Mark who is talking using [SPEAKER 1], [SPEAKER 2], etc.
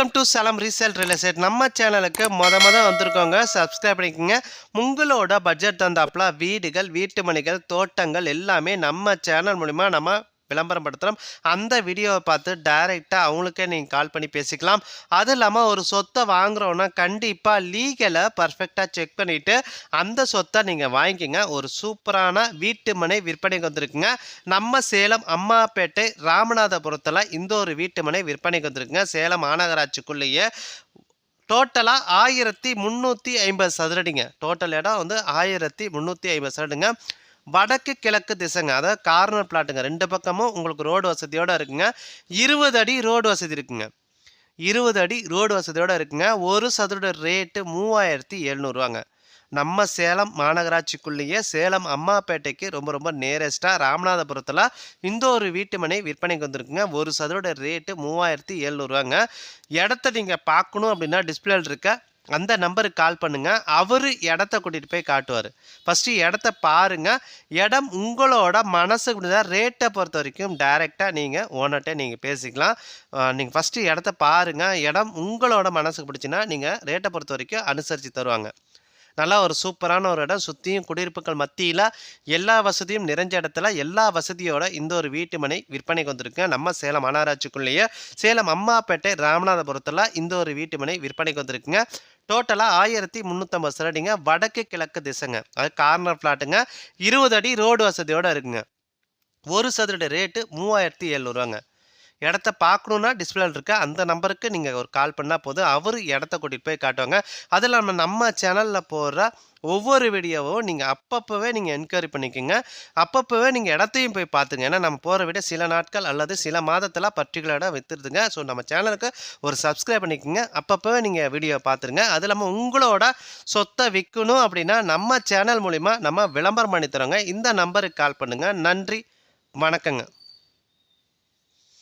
[SPEAKER 1] Welcome to Salem resale real estate நம்ம சேனலுக்கு மொத மொத வந்திருக்கோங்க. சப்ஸ்கிரைப் பண்ணிக்கோங்க. உங்களோட பட்ஜெட் தந்தாப்புல வீடுகள் வீட்டு மணிகள் தோட்டங்கள் எல்லாமே நம்ம சேனல் மூலிமா நம்ம விளம்பரம் படுத்துகிறோம் அந்த வீடியோவை பார்த்து டைரெக்டாக அவங்களுக்கே நீங்கள் கால் பண்ணி பேசிக்கலாம். அதுவும் இல்லாமல் ஒரு சொத்தை வாங்குறோன்னா கண்டிப்பாக லீகலை பர்ஃபெக்டாக செக் பண்ணிவிட்டு அந்த சொத்தை நீங்கள் வாங்கிக்கிங்க. ஒரு சூப்பரான வீட்டு மனை விற்பனைக்கு வந்திருக்குங்க. நம்ம சேலம் அம்மாப்பேட்டை ராமநாதபுரத்தில் இந்த ஒரு வீட்டு மனை விற்பனைக்கு வந்திருக்குங்க. சேலம் மாநகராட்சிக்குள்ளேயே டோட்டலாக ஆயிரத்தி முந்நூற்றி ஐம்பது சதுரடிங்க. டோட்டல் இடம் வந்து ஆயிரத்தி முந்நூற்றி ஐம்பது சதுரடிங்க. வடக்கு கிழக்கு திசைங்க. அதாவது கார்னர் பிளாட்டுங்க ரெண்டு பக்கமும் உங்களுக்கு ரோடு வசதியோடு இருக்குங்க. இருபது அடி ரோடு வசதி இருக்குங்க. இருபது அடி ரோடு வசதியோடு இருக்குங்க. ஒரு சதுர ரேட்டு மூவாயிரத்தி எழுநூறுவாங்க. நம்ம சேலம் மாநகராட்சிக்குள்ளேயே சேலம் அம்மாப்பேட்டைக்கு ரொம்ப ரொம்ப நேரஸ்ட்டாக ராமநாதபுரத்தில் இந்த ஒரு வீட்டு மனை விற்பனைக்கு வந்திருக்குங்க. ஒரு சதுரோட ரேட்டு மூவாயிரத்தி எழுநூறுவாங்க. இடத்த நீங்கள் பார்க்கணும் அப்படின்னா டிஸ்பிளேல் இருக்க அந்த நம்பருக்கு கால் பண்ணுங்கள் அவர் இடத்த கூட்டிகிட்டு போய் காட்டுவார். ஃபஸ்ட்டு இடத்த பாருங்கள் இடம் உங்களோட மனசுக்கு தான் ரேட்டை பொறுத்த வரைக்கும் டைரெக்டாக நீங்கள் ஓனர்கிட்ட நீங்கள் பேசிக்கலாம். நீங்கள் ஃபஸ்ட்டு இடத்த பாருங்கள் இடம் உங்களோட மனசுக்கு பிடிச்சின்னா நீங்கள் ரேட்டை பொறுத்த வரைக்கும் அனுசரித்து தருவாங்க. நல்லா ஒரு சூப்பரான ஒரு இடம். சுற்றியும் குடியிருப்புகள் மத்தியில் எல்லா வசதியும் நிறைஞ்ச இடத்துல எல்லா வசதியோட இந்த ஒரு வீட்டு மனை விற்பனைக்கு வந்திருக்கு. நம்ம சேலம் மாநகராட்சிக்குள்ளேயே சேலம் அம்மாப்பேட்டை ராமநாதபுரத்தில் இந்த ஒரு வீட்டு மனை விற்பனைக்கு வந்திருக்குங்க. டோட்டலாக ஆயிரத்தி முந்நூற்றம்பது சரடிங்க வடக்கு கிழக்கு திசைங்க. அது கார்னர் ஃப்ளாட்டுங்க இருபது அடி ரோடு வசதியோடு இருக்குங்க. ஒரு சதுரடி ரேட்டு மூவாயிரத்தி எழுநூறுவாங்க. இடத்த பார்க்கணுன்னா டிஸ்பிளேல இருக்க அந்த நம்பருக்கு நீங்கள் ஒரு கால் பண்ணால் போதும். அவர் இடத்த கூட்டிகிட்டு போய் காட்டுவாங்க. அது இல்லாமல் நம்ம சேனலில் போடுற ஒவ்வொரு வீடியோவும் நீங்கள் அப்பப்போவே நீங்கள் என்கொயரி பண்ணிக்கோங்க. அப்பப்போவே நீங்கள் இடத்தையும் போய் பார்த்துங்க ஏன்னா நம்ம போகிற விட சில நாட்கள் அல்லது சில மாதத்தில் பர்டிகுலராக விற்றுடுதுங்க ஸோ நம்ம சேனலுக்கு ஒரு சப்ஸ்கிரைப் பண்ணிக்கோங்க. அப்பப்போவே நீங்கள் வீடியோ பார்த்துருங்க அது இல்லாமல் உங்களோட சொத்தை விற்கணும் அப்படின்னா நம்ம சேனல் மூலிமா நம்ம விளம்பரம் பண்ணி தரோங்க. இந்த நம்பருக்கு கால் பண்ணுங்கள் நன்றி. வணக்கங்க.